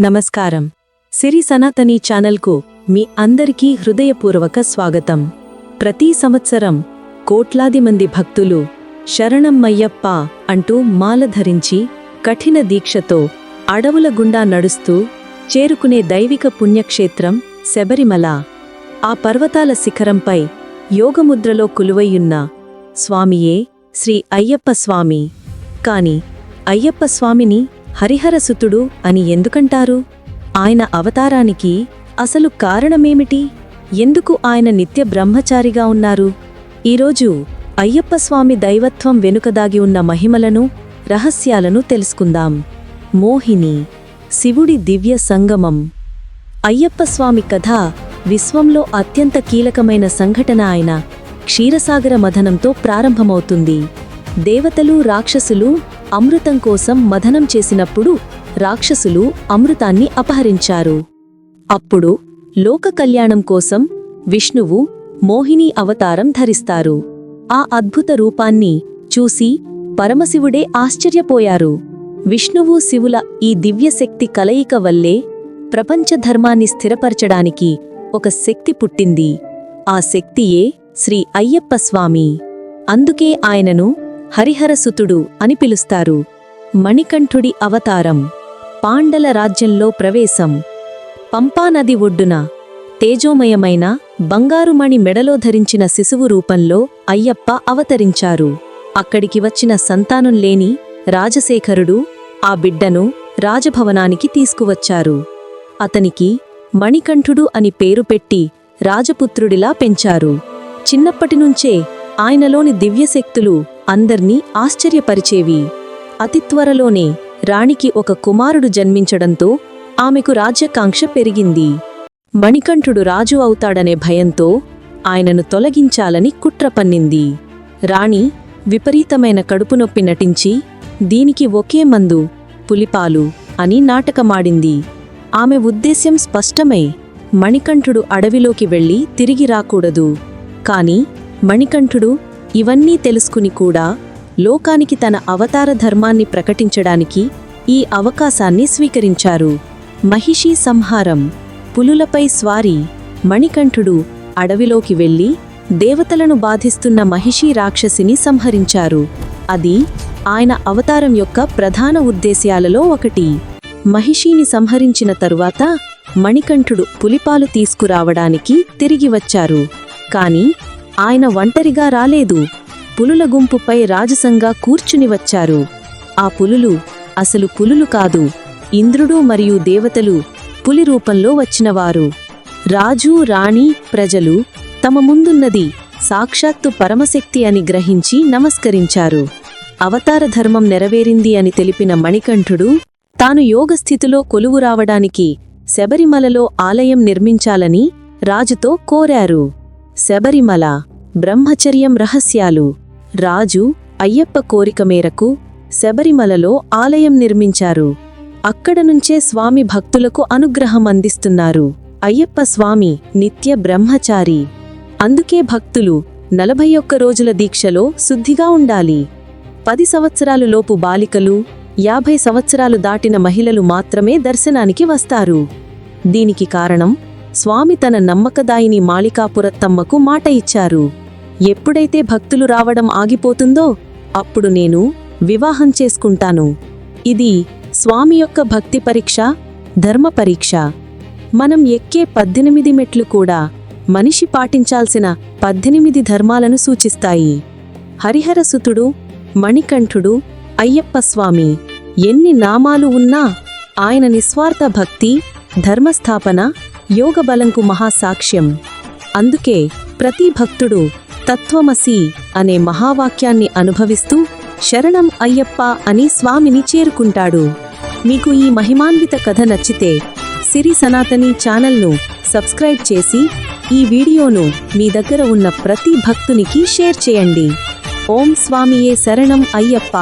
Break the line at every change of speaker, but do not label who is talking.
నమస్కారం. సిరి సనాతని ఛానల్కు మీ అందరికీ హృదయపూర్వక స్వాగతం. ప్రతి సంవత్సరం కోట్లాది మంది భక్తులు శరణమ్మయ్యప్ప అంటూ మాల ధరించి కఠిన దీక్షతో అడవుల గుండా నడుస్తూ చేరుకునే దైవిక పుణ్యక్షేత్రం శబరిమల. ఆ పర్వతాల శిఖరంపై యోగముద్రలో కులువయ్యున్న స్వామియే శ్రీ అయ్యప్ప స్వామి. కాని అయ్యప్ప స్వామిని హరిహరసుతుడు అని ఎందుకంటారు? ఆయన అవతారానికి అసలు కారణమేమిటి? ఎందుకు ఆయన నిత్య బ్రహ్మచారిగా ఉన్నారు? ఈరోజు అయ్యప్పస్వామి దైవత్వం వెనుక దాగి ఉన్న మహిమలను రహస్యాలను తెలుసుకుందాం. మోహిని శివుడి దివ్య సంగమం. అయ్యప్పస్వామి కథ విశ్వంలో అత్యంత కీలకమైన సంఘటన ఆయన క్షీరసాగర మథనంతో ప్రారంభమవుతుంది. దేవతలు రాక్షసులు అమృతం కోసం మథనం చేసినప్పుడు రాక్షసులు అమృతాన్ని అపహరించారు. అప్పుడు లోక కళ్యాణం కోసం విష్ణువు మోహిని అవతారం ధరిస్తారు. ఆ అద్భుత రూపాన్ని చూసి పరమశివుడే ఆశ్చర్యపోయారు. విష్ణువు శివుల ఈ దివ్యశక్తి కలయిక వల్లే ప్రపంచ ధర్మాన్ని స్థిరపరచడానికి ఒక శక్తి పుట్టింది. ఆ శక్తియే శ్రీ అయ్యప్పస్వామి అందుకే ఆయనను హరిహరసుతుడు అని పిలుస్తారు. మణికంఠుడి అవతారం పాండల రాజ్యంలో ప్రవేశం. పంపానది ఒడ్డున తేజోమయమైన బంగారుమణి మెడలో ధరించిన శిశువు రూపంలో అయ్యప్ప అవతరించారు. అక్కడికి వచ్చిన సంతానం లేని రాజశేఖరుడు ఆ బిడ్డను రాజభవనానికి తీసుకువచ్చారు. అతనికి మణికంఠుడు అని పేరు పెట్టి రాజపుత్రుడిలా పెంచారు. చిన్నప్పటినుంచే ఆయనలోని దివ్యశక్తులు అందర్నీ ఆశ్చర్యపరిచేవి. అతి త్వరలోనే రాణికి ఒక కుమారుడు జన్మించడంతో ఆమెకు రాజ్యకాంక్ష పెరిగింది. మణికంఠుడు రాజు అవుతాడనే భయంతో ఆయనను తొలగించాలని కుట్ర పన్నింది. రాణి విపరీతమైన కడుపునొప్పి నటించి దీనికి ఒకే మందు పులిపాలు అని నాటకమాడింది. ఆమె ఉద్దేశ్యం స్పష్టమై. మణికంఠుడు అడవిలోకి వెళ్ళి తిరిగి రాకూడదు. కాని మణికంఠుడు ఇవన్నీ తెలుసుకుని కూడా లోకానికి తన అవతార ధర్మాన్ని ప్రకటించడానికి ఈ అవకాశాన్ని స్వీకరించారు. మహిషీ సంహారం. పులులపై స్వారీ. మణికంఠుడు అడవిలోకి వెళ్ళి దేవతలను బాధిస్తున్న మహిషీ రాక్షసిని సంహరించారు. అది ఆయన అవతారం యొక్క ప్రధాన ఉద్దేశ్యాలలో ఒకటి. మహిషిని సంహరించిన తరువాత మణికంఠుడు పులిపాలు తీసుకురావడానికి తిరిగి వచ్చారు. కాని ఆయన ఒంటరిగా రాలేదు. పులుల గుంపుపై రాజసంగా కూర్చుని వచ్చారు. ఆ పులులు అసలు పులులు కాదు. ఇంద్రుడు మరియు దేవతలు పులి రూపంలో వచ్చినవారు. రాజు రాణి ప్రజలు తమ ముందున్నది సాక్షాత్తు పరమశక్తి అని గ్రహించి నమస్కరించారు. అవతార ధర్మం నెరవేరింది అని తెలిపిన మణికంఠుడు తాను యోగస్థితిలో కొలువు రావడానికి శబరిమలలో ఆలయం నిర్మించాలని రాజుతో కోరారు. శబరిమల బ్రహ్మచర్యం రహస్యాలు. రాజు అయ్యప్ప కోరిక మేరకు శబరిమలలో ఆలయం నిర్మించారు. అక్కడ నుంచే స్వామి భక్తులకు అనుగ్రహం అందిస్తున్నారు. అయ్యప్ప స్వామి నిత్య బ్రహ్మచారి. అందుకే భక్తులు నలభై ఒక్క రోజుల దీక్షలో శుద్ధిగా ఉండాలి. పది సంవత్సరాలు లోపు బాలికలు యాభై సంవత్సరాలు దాటిన మహిళలు మాత్రమే దర్శనానికి వస్తారు. దీనికి కారణం స్వామి తన నమ్మకదాయిని మాళికాపురత్తమ్మకు మాట ఇచ్చారు. ఎప్పుడైతే భక్తులు రావడం ఆగిపోతుందో అప్పుడు నేను వివాహం చేసుకుంటాను. ఇది స్వామి యొక్క భక్తి పరీక్ష ధర్మ పరీక్ష. మనం ఎక్కే పద్దెనిమిది మెట్లు కూడా మనిషి పాటించాల్సిన పద్దెనిమిది ధర్మాలను సూచిస్తాయి. హరిహరసుతుడు మణికంఠుడు అయ్యప్ప స్వామి ఎన్ని నామాలు ఉన్నా ఆయన నిస్వార్థ భక్తి ధర్మస్థాపన యోగబలంకు మహాసాక్ష్యం. అందుకే ప్రతి భక్తుడు తత్వమసి అనే మహావాక్యాన్ని అనుభవిస్తూ శరణం అయ్యప్ప అని స్వామిని చేరుకుంటాడు. మీకు ఈ మహిమాన్విత కథ నచ్చితే సిరి సనాతని ఛానల్ను సబ్స్క్రైబ్ చేసి ఈ వీడియోను మీ దగ్గర ఉన్న ప్రతి భక్తునికి షేర్ చేయండి. ఓం స్వామియే శరణం అయ్యప్ప.